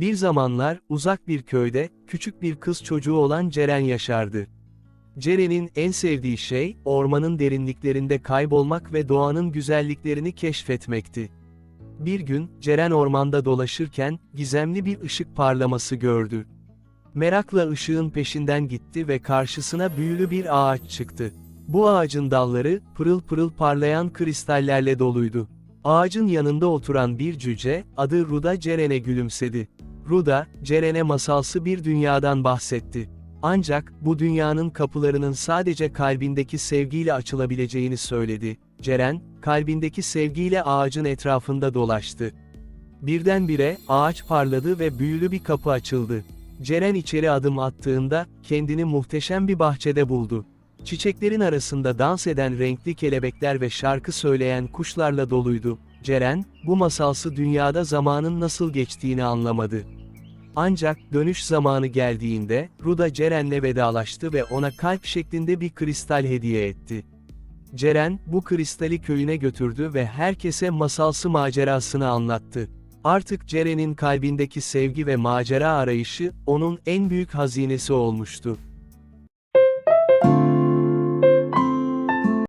Bir zamanlar, uzak bir köyde, küçük bir kız çocuğu olan Ceren yaşardı. Ceren'in en sevdiği şey, ormanın derinliklerinde kaybolmak ve doğanın güzelliklerini keşfetmekti. Bir gün, Ceren ormanda dolaşırken, gizemli bir ışık parlaması gördü. Merakla ışığın peşinden gitti ve karşısına büyülü bir ağaç çıktı. Bu ağacın dalları, pırıl pırıl parlayan kristallerle doluydu. Ağacın yanında oturan bir cüce, adı Ruda Ceren'e gülümsedi. Ruda, Ceren'e masalsı bir dünyadan bahsetti. Ancak, bu dünyanın kapılarının sadece kalbindeki sevgiyle açılabileceğini söyledi. Ceren, kalbindeki sevgiyle ağacın etrafında dolaştı. Birdenbire, ağaç parladı ve büyülü bir kapı açıldı. Ceren içeri adım attığında, kendini muhteşem bir bahçede buldu. Çiçeklerin arasında dans eden renkli kelebekler ve şarkı söyleyen kuşlarla doluydu. Ceren, bu masalsı dünyada zamanın nasıl geçtiğini anlamadı. Ancak, dönüş zamanı geldiğinde, Ruda Ceren'le vedalaştı ve ona kalp şeklinde bir kristal hediye etti. Ceren, bu kristali köyüne götürdü ve herkese masalsı macerasını anlattı. Artık Ceren'in kalbindeki sevgi ve macera arayışı, onun en büyük hazinesi olmuştu.